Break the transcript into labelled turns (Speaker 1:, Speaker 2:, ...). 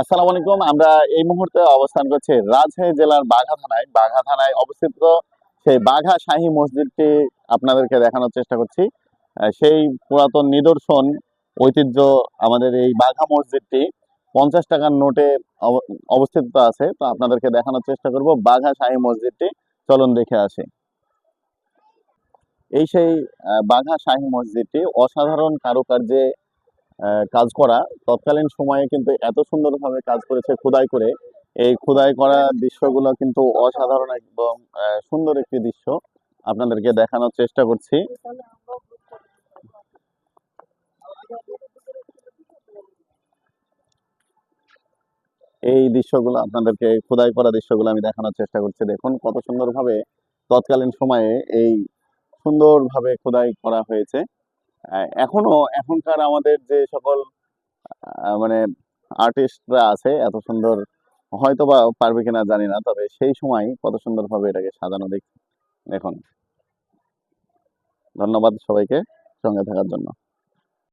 Speaker 1: আসসালামু আলাইকুম। আমরা এই মুহূর্তে অবস্থান করছি রাজশাহী জেলার বাঘা থানায়। বাঘা থানায় অবস্থিত সেই বাঘা শাহী মসজিদটি আপনাদেরকে দেখানোর চেষ্টা করছি। সেই পুরাতন নিদর্শন, ঐতিহ্য আমাদের এই বাঘা মসজিদটি পঞ্চাশ টাকার নোটে অব- অবস্থিত আছে। তো আপনাদেরকে দেখানোর চেষ্টা করব বাঘা শাহী মসজিদটি। চলন দেখে আসি। এই সেই বাঘা শাহী মসজিদটি অসাধারণ কারুকার্যে কাজ করা। তৎকালীন সময়ে কিন্তু এত সুন্দরভাবে কাজ করেছে খোদাই করে। এই খোদাই করা দৃশ্যগুলো কিন্তু অসাধারণ একদম সুন্দর একটি দৃশ্য। আপনাদেরকে দেখানোর চেষ্টা করছি। এই দৃশ্যগুলো, আপনাদেরকে খোদাই করা দৃশ্যগুলো আমি দেখানোর চেষ্টা করছি। দেখুন কত সুন্দরভাবে তৎকালীন সময়ে এই সুন্দরভাবে খোদাই করা হয়েছে। এখনও এখনকার আমাদের যে সকল মানে আর্টিস্টরা আছে, এত সুন্দর হয়তো বা পারবে কিনা জানি না, তবে সেই সময় কত সুন্দর ভাবে এটাকে সাজানো দেখ এখন ধন্যবাদ সবাইকে সঙ্গে থাকার জন্য।